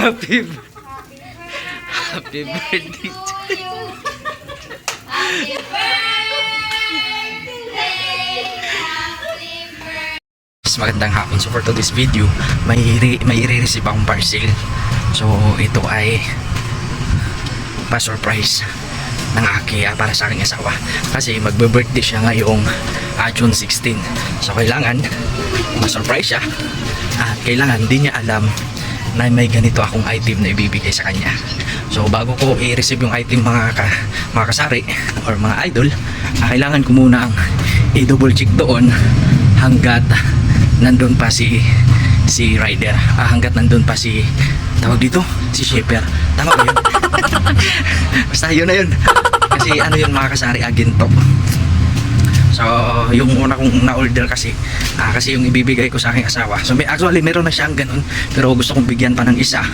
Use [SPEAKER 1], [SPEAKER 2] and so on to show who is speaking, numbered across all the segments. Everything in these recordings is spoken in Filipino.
[SPEAKER 1] Happy Happy birthday. Mas magandang hapon. So for today's video, may, re- may i-receive akong parcel. So ito ay pa-surprise ng aki ah, para sa aking asawa. Kasi magbe-birthday siya ngayong ah, June 16. So kailangan ma-surprise siya. At kailangan hindi niya alam na may ganito akong item na ibibigay sa kanya. So bago ko i-receive yung item mga, ka, mga kasari or mga idol, ah, kailangan ko muna ang i-double check doon hanggat nandun pa si si rider. Ah, hanggat nandun pa si tawag dito, si shipper. Tama ba yun? Basta yun na yun. Kasi ano yun mga kasari, aginto. So, yung una kong na-order kasi, ah, kasi yung ibibigay ko sa aking asawa. So, may, actually, meron na siyang ganun. Pero gusto kong bigyan pa ng isa.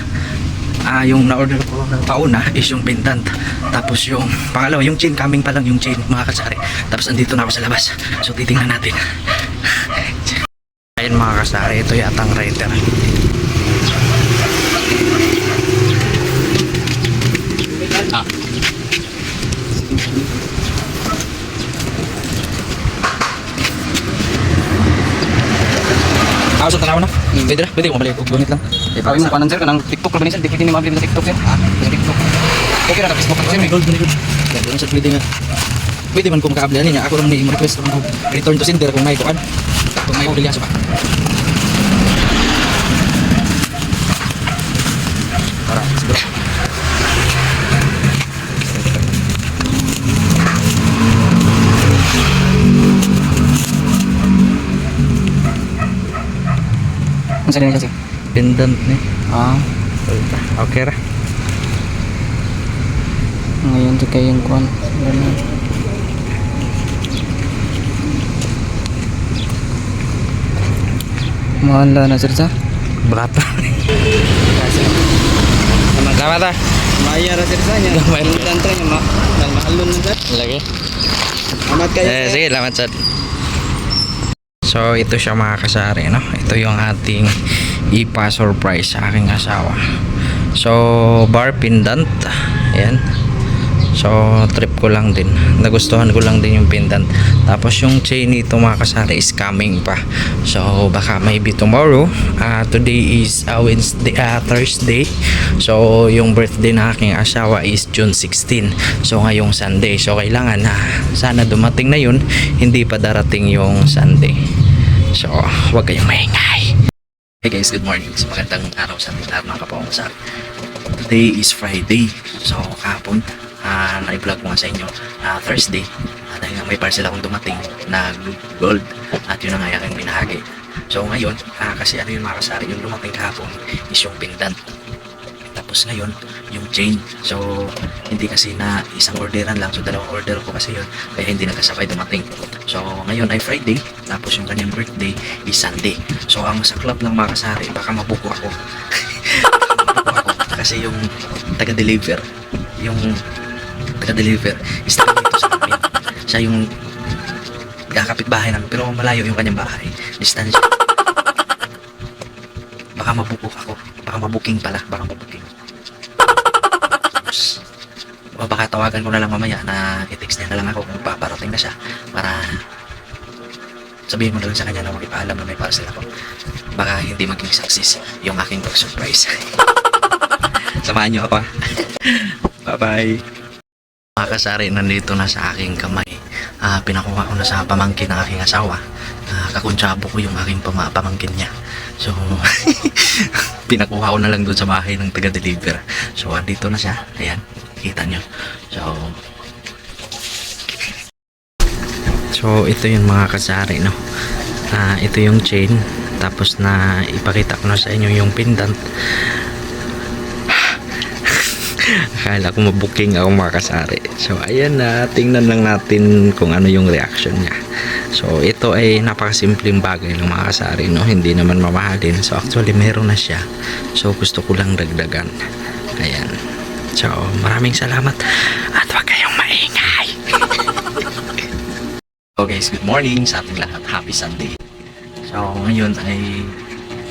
[SPEAKER 1] Ah, yung na-order ko ng pauna is yung pendant. Tapos yung pangalawa, yung chain, coming pa lang yung chain, mga kasari. Tapos andito na ako sa labas. So, titingnan natin. Ayun mga kasari, ito yata ang rider. Ah. Ah, so tanaw na. Pwede na, pwede ko mabalik. Gunit lang. Eh,
[SPEAKER 2] Sabi mo, paano sir, kanang TikTok ba niya? Di pwede ni mabili sa TikTok sir. Ha? Sa TikTok. Okay na, Facebook ako sir.
[SPEAKER 1] Gold, good. Yan, doon sa pwede nga. Pwede man kung makaabli niya. Ako lang ni request kung return to sender kung may kuan. Kung may obilyaso pa. Para, siguro.
[SPEAKER 2] Sa siya sir.
[SPEAKER 1] Pendant ni.
[SPEAKER 2] Ah,
[SPEAKER 1] Okay ra.
[SPEAKER 2] ngayon di kayo yung kuhan. Ganun. Mahal na sir sa?
[SPEAKER 1] Berapa? Salamat ah.
[SPEAKER 2] Maya ra sir sa niya.
[SPEAKER 1] Gamay.
[SPEAKER 2] Ang niya ma. Ang mahalon na sir.
[SPEAKER 1] Lagi.
[SPEAKER 2] Amat kayo
[SPEAKER 1] Eh, sige, salamat sir. So, ito siya mga kasari, no? Ito yung ating ipa-surprise sa aking asawa. So, bar pendant. Ayan. So, trip ko lang din. Nagustuhan ko lang din yung pendant. Tapos yung chain nito mga kasari is coming pa. So, baka maybe tomorrow. Ah, today is uh, Wednesday, ah, Thursday. So, yung birthday na aking asawa is June 16. So, ngayong Sunday. So, kailangan na sana dumating na yun. Hindi pa darating yung Sunday. So, huwag kayong maingay. Hey guys, good morning. So, magandang araw sa ating lahat mga kapawang Today is Friday. So, kahapon, ah na-vlog ko nga sa inyo. Na Thursday ah, dahil nga may parcel akong dumating na gold. At yun ang nga aking binahagi. So ngayon ah, kasi ano yung mga yung dumating kahapon is yung pendant tapos ngayon yung chain. So hindi kasi na isang orderan lang. So dalawang order ko kasi yun. Kaya hindi nagkasabay dumating. So ngayon ay Friday. Tapos yung kanyang birthday is Sunday. So ang saklap lang mga baka mabuko ako. Kasi yung taga-deliver yung taga-deliver is dito sa amin. Siya yung kakapit bahay namin pero malayo yung kanyang bahay. Distansya. Baka mabukok ako. Baka mabuking pala. Baka mabuking. Tapos, baka tawagan ko na lang mamaya na i-text niya na lang ako kung paparating na siya para sabihin mo na lang sa kanya na mag-ipaalam na may parcel ako. Baka hindi maging success yung aking pag-surprise. Samahan niyo ako. Bye-bye. Mga kasari, nandito na sa aking kamay. Ah, pinakuha ko na sa pamangkin ng aking asawa. Ah, kakuntsabo ko yung aking pama- pamangkin niya. So, pinakuha ko na lang doon sa bahay ng taga-deliver. So, andito na siya. Ayan, kita nyo. So, so ito yung mga kasari, no? Ah, ito yung chain. Tapos na ipakita ko na sa inyo yung pendant. Akala ko mabuking ako mga kasari. So, ayan na. Tingnan lang natin kung ano yung reaction niya. So, ito ay napakasimpleng bagay ng mga kasari, no? Hindi naman mamahalin. So, actually, meron na siya. So, gusto ko lang dagdagan. Ayan. So, maraming salamat. At huwag kayong maingay. so, guys, good morning sa ating lahat. Happy Sunday. So, ngayon ay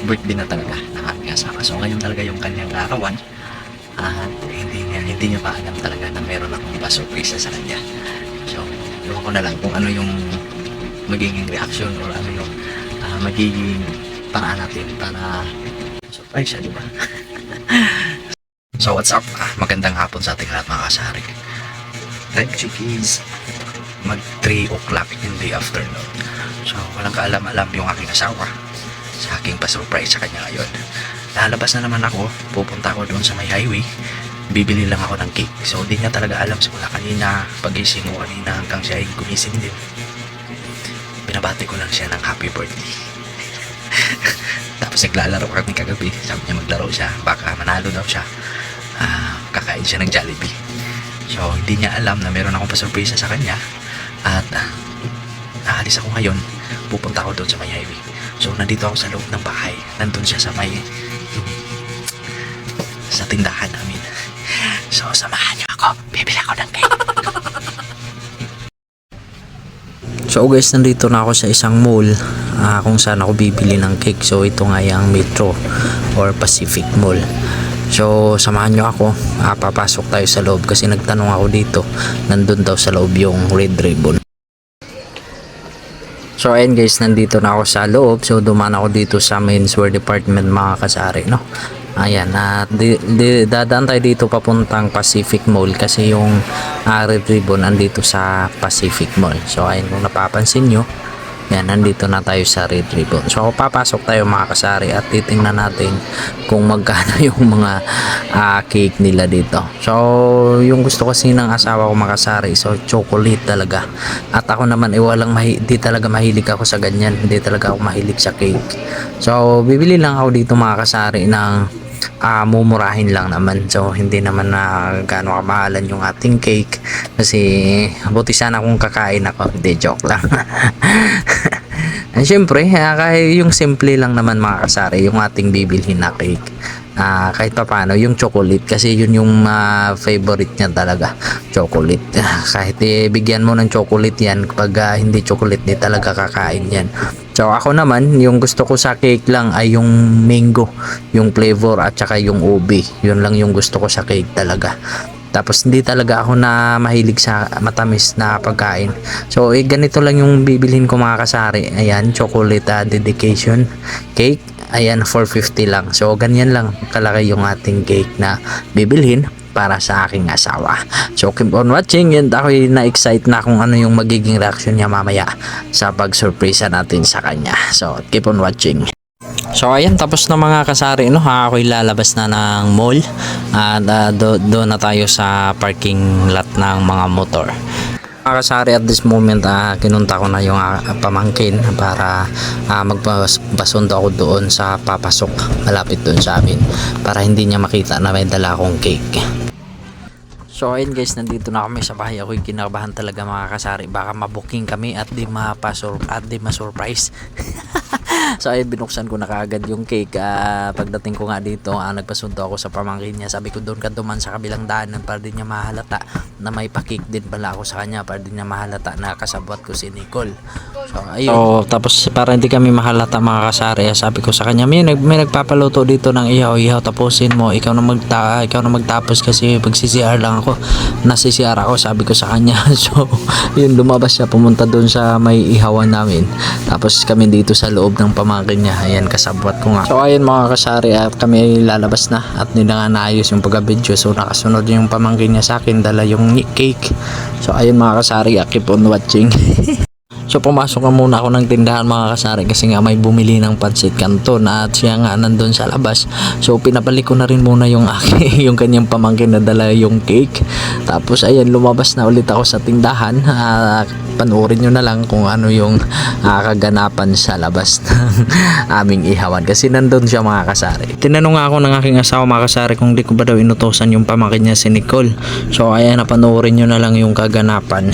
[SPEAKER 3] birthday na talaga ng aming asawa. So ngayon talaga yung kanyang larawan at hindi niya hindi niya pa alam talaga na meron akong pa-surprise sa kanya. So, ewan ko na lang kung ano yung magiging reaction or ano yung ah, magiging paraan natin para surprise siya, di ba? so, what's up? Ah, magandang hapon sa ating lahat mga kasari. Time check is mag 3 o'clock in the afternoon. So, walang kaalam-alam yung aking asawa sa aking pa-surprise sa kanya ngayon. Lalabas na naman ako, pupunta ako doon sa may highway, bibili lang ako ng cake. So, di niya talaga alam simula kanina, pagising ko kanina hanggang siya ay gumising din. Binabati ko lang siya ng happy birthday. Tapos naglalaro kami kagabi. Sabi niya maglaro siya. Baka manalo daw siya. Ah, kakain siya ng Jollibee. So, hindi niya alam na meron akong pasurpresa sa kanya. At ah, aalis ako ngayon. Pupunta ako doon sa may highway. So, nandito ako sa loob ng bahay. Nandun siya sa may sa tindahan namin. So, samahan niyo ako. Bibili ako ng cake.
[SPEAKER 1] So guys, nandito na ako sa isang mall ah, kung saan ako bibili ng cake. So ito nga yung Metro or Pacific Mall. So samahan nyo ako, ah, papasok tayo sa loob kasi nagtanong ako dito, nandun daw sa loob yung Red Ribbon. So ayun guys, nandito na ako sa loob. So dumaan ako dito sa menswear department mga kasari, no? Ayan, at di, di, dadaan tayo dito papuntang Pacific Mall kasi yung uh, Red Ribbon andito sa Pacific Mall. So ayun kung napapansin nyo, yan, nandito na tayo sa Red Ribbon. So papasok tayo mga kasari at titingnan natin kung magkano yung mga ah, cake nila dito. So yung gusto kasi ng asawa ko makasari, so chocolate talaga. At ako naman eh walang di talaga mahilig ako sa ganyan. Hindi talaga ako mahilig sa cake. So bibili lang ako dito mga kasari ng ah mumurahin lang naman. So hindi naman na gaano kamahalan yung ating cake. Kasi buti sana kung kakain ako. Hindi joke lang And syempre, kahit yung simple lang naman mga kasari, yung ating bibilhin na cake. Ah, kahit pa paano, yung chocolate kasi yun yung ah, favorite niya talaga, chocolate. Ah, kahit eh, bigyan mo ng chocolate yan, kapag ah, hindi chocolate, di talaga kakain yan. So ako naman, yung gusto ko sa cake lang ay yung mango, yung flavor at saka yung ubi. Yun lang yung gusto ko sa cake talaga. Tapos hindi talaga ako na mahilig sa matamis na pagkain. So eh, ganito lang yung bibilhin ko mga kasari. Ayan, chocolate ah, dedication cake. Ayan, 450 lang. So ganyan lang kalaki yung ating cake na bibilhin para sa aking asawa. So keep on watching and ako na-excite na kung ano yung magiging reaction niya mamaya sa pag-surprise natin sa kanya. So keep on watching. So ayan tapos na mga kasari no ha ako lalabas na ng mall at uh, do, doon na tayo sa parking lot ng mga motor. Mga kasari at this moment ah, kinunta ko na yung ah, pamangkin para uh, magpasundo ako doon sa papasok malapit doon sa amin para hindi niya makita na may dala akong cake. So ayun guys, nandito na kami sa bahay. Ako'y kinakabahan talaga mga kasari. Baka mabuking kami at di mapasur at di ma-surprise. so ayun, binuksan ko na kaagad yung cake. Ah, pagdating ko nga dito, ah, nagpasunto ako sa pamangkin niya. Sabi ko doon ka duman sa kabilang daanan para di niya mahalata na may pakik din pala ako sa kanya para di niya mahalata na kasabwat ko si Nicole. So ayun. So, tapos para hindi kami mahalata mga kasari, sabi ko sa kanya, may, nag, may nagpapaluto dito ng ihaw-ihaw tapusin mo. Ikaw na magta ikaw na magtapos kasi pag CCR lang ako. Nasa CCR ako, sabi ko sa kanya. so, yun lumabas siya pumunta doon sa may ihawan namin. Tapos kami dito sa loob ng pamangkin niya. Ayan, kasabwat ko nga. So, ayun mga kasari, at kami lalabas na at nila nga naayos yung pagka-video. So, nakasunod yung pamangkin niya sa akin, dala yung cake. So, ayun mga kasari, ah, keep on watching. So pumasok na muna ako ng tindahan mga kasari kasi nga may bumili ng pancit canton at siya nga nandun sa labas. So pinabalik ko na rin muna yung aking yung kanyang pamangkin na dala yung cake. Tapos ayan lumabas na ulit ako sa tindahan. Uh, panoorin nyo na lang kung ano yung ah, kaganapan sa labas ng aming ihawan kasi nandun siya mga kasari. Tinanong ako ng aking asawa mga kasari kung di ko ba daw inutosan yung pamangkin niya si Nicole. So ayan napanoorin nyo na lang yung kaganapan.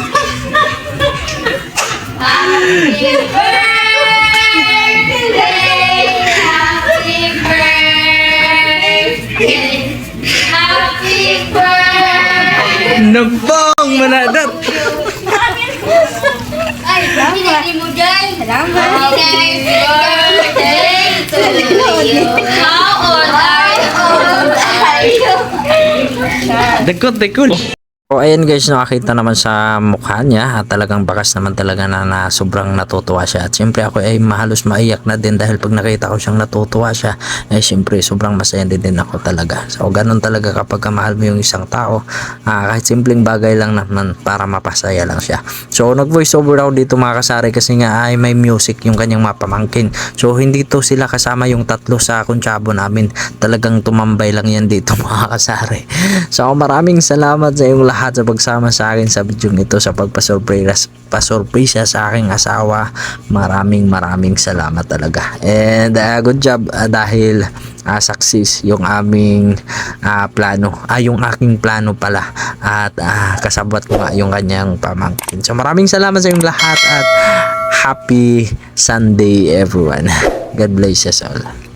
[SPEAKER 4] They good, they
[SPEAKER 1] good. Dekot. So ayan guys, nakakita naman sa mukha niya at talagang bakas naman talaga na, na sobrang natutuwa siya. At siyempre ako ay mahalos maiyak na din dahil pag nakita ko siyang natutuwa siya, ay siyempre sobrang masaya din, din ako talaga. So ganun talaga kapag mahal mo yung isang tao, ah, kahit simpleng bagay lang naman para mapasaya lang siya. So nag voice over ako dito mga kasari kasi nga ay may music yung kanyang mapamangkin. So hindi to sila kasama yung tatlo sa kuntsabo namin. Talagang tumambay lang yan dito mga kasari. So maraming salamat sa iyong lahat sa pagsama sa akin sa video ito sa pagpasurprise pasurpresa sa aking asawa. Maraming maraming salamat talaga. And uh, good job uh, dahil uh, success yung aming uh, plano. Ah, yung aking plano pala. At uh, kasabot ko nga yung kanyang pamangkin. So maraming salamat sa inyong lahat at happy Sunday everyone. God bless us all.